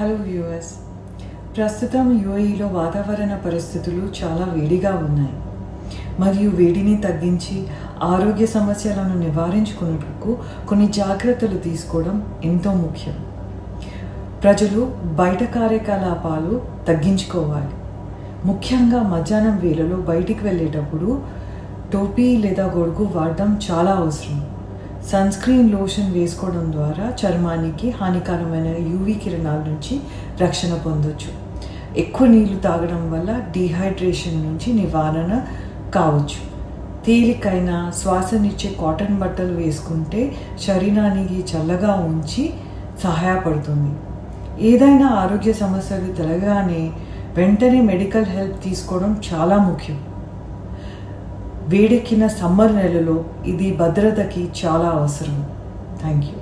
Hello viewers ప్రస్తుతం యుఏఈలో వాతావరణ పరిస్థితులు చాలా వేడిగా ఉన్నాయి. మరియు వేడిని తగ్గించి ఆరోగ్య సమస్యలను నివారించుకున్నట్టుకు కొన్ని జాగ్రత్తలు తీసుకోవడం ఎంతో ముఖ్యం. ప్రజలు బయట కార్యకలాపాలు తగ్గించుకోవాలి. ముఖ్యంగా మధ్యాహ్నం వేళలో బయటికి వెళ్ళేటప్పుడు టోపీ లేదా గొడుగు వాడడం చాలా అవసరం. సన్ స్క్రీన్ లోషన్ వేసుకోవడం ద్వారా చర్మానికి హానికరమైన యూవి కిరణాల నుంచి రక్షణ పొందొచ్చు. ఎక్కువ నీళ్ళు తాగడం వల్ల డీహైడ్రేషన్ నుంచి నివారణ కావచ్చు. తేలికైన శ్వాసనిచ్చే కాటన్ బట్టలు వేసుకుంటే శరీరానికి చల్లగా ఉంచి సహాయపడుతుంది. ఏదైనా ఆరోగ్య సమస్యలు తెలగానే వెంటనే మెడికల్ హెల్ప్ తీసుకోవడం చాలా ముఖ్యం. వేడెక్కిన సమ్మర్ నెలలో ఇది భద్రతకి చాలా అవసరం. Thank you.